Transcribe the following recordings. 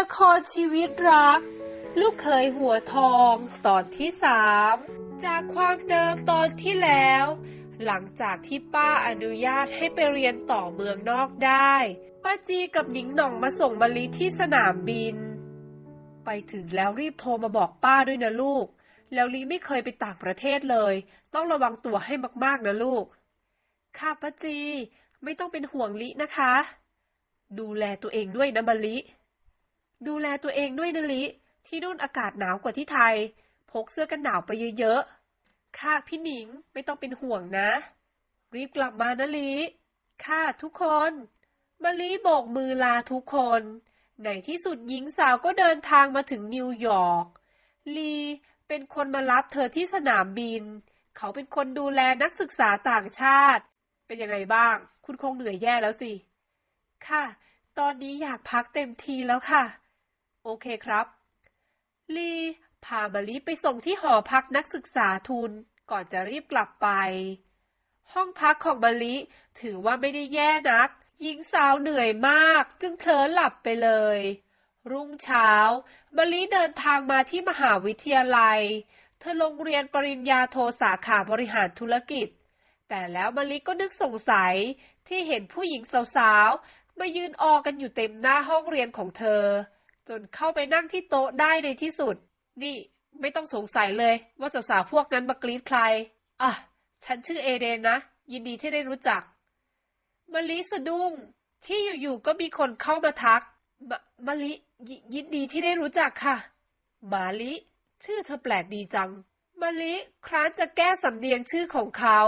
ละครชีวิตรัก ลูกเคยหัวทองตอนที่สามจากความเดิมตอนที่แล้ว หลังจากที่ป้าอนุญาตให้ไปเรียนต่อเมืองนอกได้ ป้าจีกับหนิงหน่องมาส่งมะลิที่สนามบิน ไปถึงแล้วรีบโทรมาบอกป้าด้วยนะลูก แล้วลีไม่เคยไปต่างประเทศเลย ต้องระวังตัวให้มากๆนะลูก ค่ะป้าจี ไม่ต้องเป็นห่วงลินะคะ ดูแลตัวเองด้วยนะมะลิ ดูแลตัวเองด้วยนะลิ ที่นู่นอากาศหนาวกว่าที่ไทย พกเสื้อกันหนาวไปเยอะๆ ค่ะพี่หนิงไม่ต้องเป็นห่วงนะ รีบกลับมานะลิ ค่ะทุกคนมะลิโบกมือลาทุกคน ในที่สุดหญิงสาวก็เดินทางมาถึงนิวยอร์ก ลีเป็นคนมารับเธอที่สนามบิน เขาเป็นคนดูแลนักศึกษาต่างชาติ เป็นยังไงบ้าง คุณคงเหนื่อยแย่แล้วสิ ค่ะ ตอนนี้อยากพักเต็มทีแล้วค่ะ โอเคครับ ลีพามะลิไปส่งที่หอพักนักศึกษาทุนก่อนจะรีบกลับไป ห้องพักของมะลิถือว่าไม่ได้แย่นัก หญิงสาวเหนื่อยมากจึงเคลิ้นหลับไปเลย รุ่งเช้ามะลิเดินทางมาที่มหาวิทยาลัย เธอลงเรียนปริญญาโทสาขาบริหารธุรกิจ แต่แล้วมะลิก็นึกสงสัยที่เห็นผู้หญิงสาวๆมายืนออกันอยู่เต็มหน้าห้องเรียนของเธอ จนเข้าไปนั่งที่โต๊ะได้ในที่สุด นี่ไม่ต้องสงสัยเลยว่าสาวๆพวกนั้นมากรีดใคร อะ ฉันชื่อเอเดนนะ ยินดีที่ได้รู้จักมะลิสะดุ้ง ที่อยู่ๆก็มีคนเข้ามาทักมะมะลิยยินดีที่ได้รู้จักค่ะ มาลิ ชื่อเธอแปลกดีจังมะลิครั้นจะแก้สำเนียงชื่อของเขา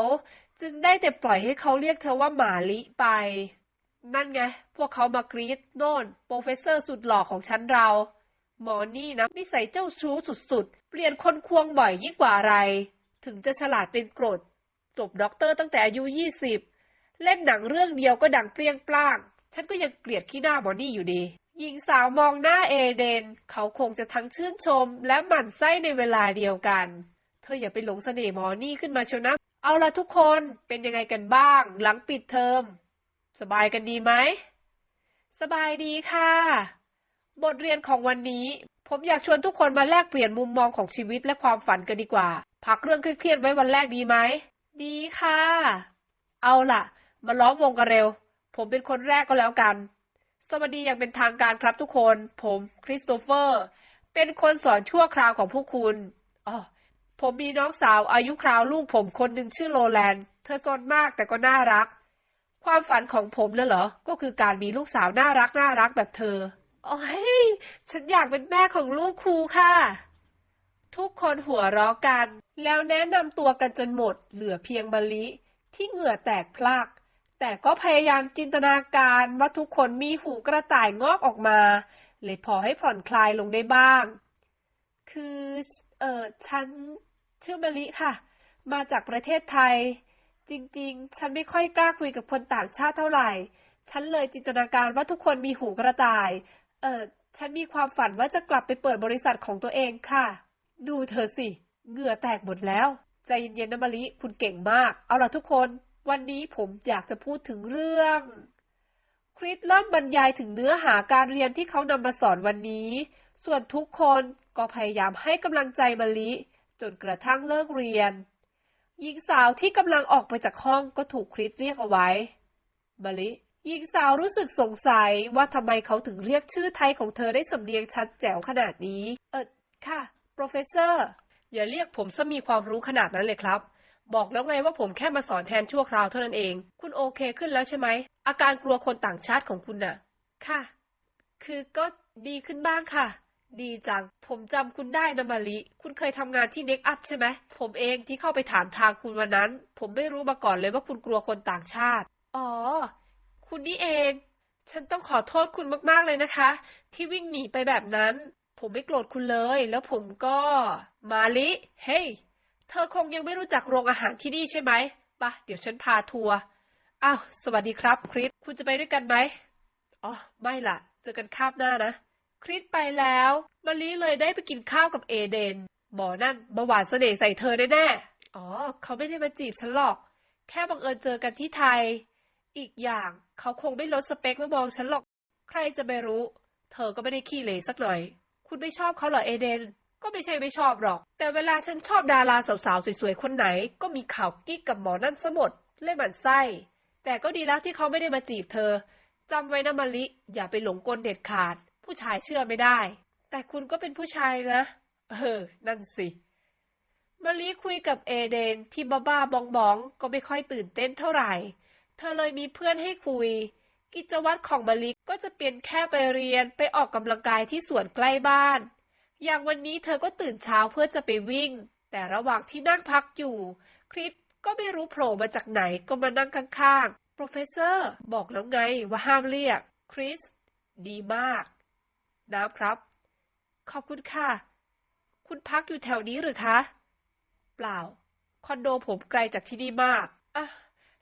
จึงได้แต่ปล่อยให้เขาเรียกเธอว่าหมาลิไป นั่นไง พวกเขามากรีดโน่น โปรเฟสเซอร์สุดหล่อของฉันเรา หมอนี่นะนิสัยเจ้าชู้สุดๆ เปลี่ยนคนควงบ่อยยิ่งกว่าอะไร ถึงจะฉลาดเป็นกรด จบด็อกเตอร์ตั้งแต่อายุยี่สิบ เล่นหนังเรื่องเดียวก็ดังเปรี้ยงปร้าง ฉันก็ยังเกลียดขี้หน้าบอนี่อยู่ดี หญิงสาวมองหน้าเอเดน เขาคงจะทั้งชื่นชม และหมั่นไส้ในเวลาเดียวกัน เธออย่าไปหลงเสน่ห์หมอนี่ขึ้นมาเชียวนะ เอาละทุกคน เป็นยังไงกันบ้าง หลังปิดเทอม สบายกันดีไหม สบายดีค่ะ บทเรียนของวันนี้ ผมอยากชวนทุกคนมาแลกเปลี่ยนมุมมองของชีวิตและความฝันกันดีกว่า พักเรื่องเครียดๆไว้วันแรกดีไหม ดีค่ะ เอาล่ะ มาล้อมวงกันเร็ว ผมเป็นคนแรกก็แล้วกัน สวัสดีอย่างเป็นทางการครับทุกคน ผมคริสโตเฟอร์ เป็นคนสอนชั่วคราวของพวกคุณอ๋อผมมีน้องสาวอายุคราวลูกผมคนหนึ่งชื่อโรแลนด์ เธอซนมากแต่ก็น่ารัก ความฝันของผมน่ะเหรอ ก็คือการมีลูกสาวน่ารักน่ารักแบบเธอ โอ้ย ฉันอยากเป็นแม่ของลูกครูค่ะ ทุกคนหัวเราะกัน แล้วแนะนำตัวกันจนหมด เหลือเพียงมะลิ ที่เหงื่อแตกพลักแต่ก็พยายามจินตนาการว่าทุกคนมีหูกระต่ายงอกออกมา เลยพอให้ผ่อนคลายลงได้บ้าง คือ เออฉันชื่อมะลิค่ะ มาจากประเทศไทย จริงๆ ฉันไม่ค่อยกล้าคุยกับคนต่างชาติเท่าไหร่ ฉันเลยจินตนาการว่าทุกคนมีหูกระต่าย เออฉันมีความฝันว่าจะกลับไปเปิดบริษัทของตัวเองค่ะ ดูเธอสิ เหงื่อแตกหมดแล้ว ใจเย็นๆนะมะลิ คุณเก่งมาก เอาล่ะทุกคน วันนี้ผมอยากจะพูดถึงเรื่อง คริสเริ่มบรรยายถึงเนื้อหาการเรียนที่เขานำมาสอนวันนี้ ส่วนทุกคนก็พยายามให้กำลังใจมะลิ จนกระทั่งเลิกเรียน หญิงสาวที่กำลังออกไปจากห้องก็ถูกคริสเรียกเอาไว้มะลิหญิงสาวรู้สึกสงสัยว่าทำไมเขาถึงเรียกชื่อไทยของเธอได้สำเนียงชัดแจ๋วขนาดนี้ เออค่ะ โปรเฟสเซอร์ อย่าเรียกผมซะมีความรู้ขนาดนั้นเลยครับ บอกแล้วไงว่าผมแค่มาสอนแทนชั่วคราวเท่านั้นเอง คุณโอเคขึ้นแล้วใช่ไหม อาการกลัวคนต่างชาติของคุณน่ะ ค่ะ คือก็ดีขึ้นบ้างค่ะ ดีจัง ผมจำคุณได้นะมาลิ คุณเคยทำงานที่เน็กอัพใช่ไหม ผมเองที่เข้าไปถามทางคุณวันนั้น ผมไม่รู้มาก่อนเลยว่าคุณกลัวคนต่างชาติ อ๋อ คุณนี่เอง ฉันต้องขอโทษคุณมากๆเลยนะคะ ที่วิ่งหนีไปแบบนั้น ผมไม่โกรธคุณเลย แล้วผมก็ มาลิ เฮ้ยเธอคงยังไม่รู้จักโรงอาหารที่นี่ใช่ไหมปะเดี๋ยวฉันพาทัวร์ อ้าว สวัสดีครับคริส คุณจะไปด้วยกันไหม อ๋อ ไม่ล่ะ เจอกันคาบหน้านะ คริสไปแล้วมาลิเลยได้ไปกินข้าวกับเอเดนหมอนั่นมาหวานเสน่ห์ใส่เธอแน่ๆอ๋อ เขาไม่ได้มาจีบฉันหรอก แค่บังเอิญเจอกันที่ไทย อีกอย่างเขาคงไม่ลดสเปคมามองฉันหรอก ใครจะไปรู้ เธอก็ไม่ได้ขี้เหร่สักหน่อย คุณไม่ชอบเขาเหรอเอเดน ก็ไม่ใช่ไม่ชอบหรอก แต่เวลาฉันชอบดาราสาวๆสวยๆคนไหน ก็มีข่าวกิ๊กกับหมอนั่นซะหมดเล่นหมันไส้ แต่ก็ดีแล้วที่เขาไม่ได้มาจีบเธอจำไว้นะมะลิ อย่าไปหลงกลเด็ดขาด ผู้ชายเชื่อไม่ได้ แต่คุณก็เป็นผู้ชายนะ เออ นั่นสิมะลิคุยกับเอเดนที่บ้าๆบองๆก็ไม่ค่อยตื่นเต้นเท่าไหร่ เธอเลยมีเพื่อนให้คุย กิจวัตรของมะลิก็จะเป็นแค่ไปเรียนไปออกกำลังกายที่สวนใกล้บ้าน อย่างวันนี้เธอก็ตื่นเช้าเพื่อจะไปวิ่ง แต่ระหว่างที่นั่งพักอยู่ คริสก็ไม่รู้โผล่มาจากไหนก็มานั่งข้างๆ professor บอกแล้วไงว่าห้ามเรียก คริส ดีมาก น้ำครับ ขอบคุณค่ะ คุณพักอยู่แถวนี้หรือคะ เปล่า คอนโดผมไกลจากที่นี่มากอะ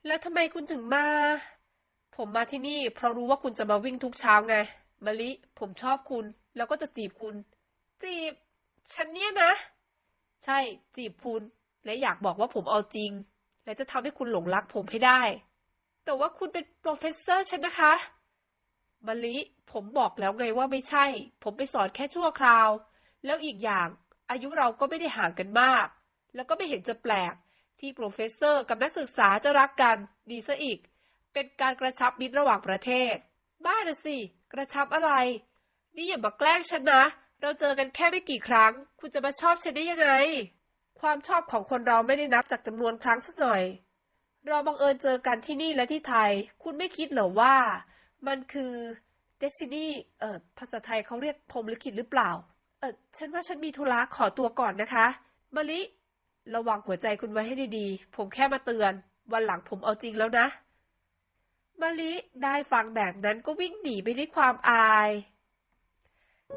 แล้วทำไมคุณถึงมา ผมมาที่นี่ เพราะรู้ว่าคุณจะมาวิ่งทุกเช้าไงมะลิ ผมชอบคุณ แล้วก็จะจีบคุณ จีบ ฉันเนี่ยนะ ใช่ จีบคุณ และอยากบอกว่าผมเอาจริง และจะทำให้คุณหลงรักผมให้ได้ แต่ว่าคุณเป็นโปรเฟสเซอร์ฉันนะคะ มะลิ ผมบอกแล้วไงว่าไม่ใช่ ผมไปสอนแค่ชั่วคราว แล้วอีกอย่าง อายุเราก็ไม่ได้ห่างกันมาก แล้วก็ไม่เห็นจะแปลก ที่โปรเฟสเซอร์กับนักศึกษาจะรักกัน ดีซะอีก เป็นการกระชับมิตรระหว่างประเทศ บ้านะสิ กระชับอะไร นี่อย่ามาแกล้งฉันนะ เราเจอกันแค่ไม่กี่ครั้ง คุณจะมาชอบฉันได้ยังไง ความชอบของคนเราไม่ได้นับจากจำนวนครั้งสักหน่อย เราบังเอิญเจอกันที่นี่และที่ไทย คุณไม่คิดเหรอว่า มันคือ destiny เอ่อภาษาไทยเขาเรียกพรหมลิขิตหรือเปล่า เออฉันว่าฉันมีธุระขอตัวก่อนนะคะมะลิระวังหัวใจคุณไว้ให้ดีๆ ผมแค่มาเตือน วันหลังผมเอาจริงแล้วนะมะลิได้ฟังแบบนั้นก็วิ่งหนีไปด้วยความอาย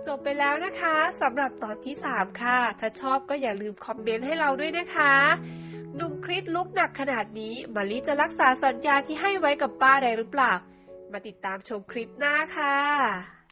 จบไปแล้วนะคะสำหรับตอนที่ 3 ค่ะ ถ้าชอบก็อย่าลืมคอมเมนต์ให้เราด้วยนะคะหนุ่มคริสลุกหนักขนาดนี้มะลิจะรักษาสัญญาที่ให้ไว้กับป้าได้หรือเปล่า มาติดตามชมคลิปหน้าค่ะ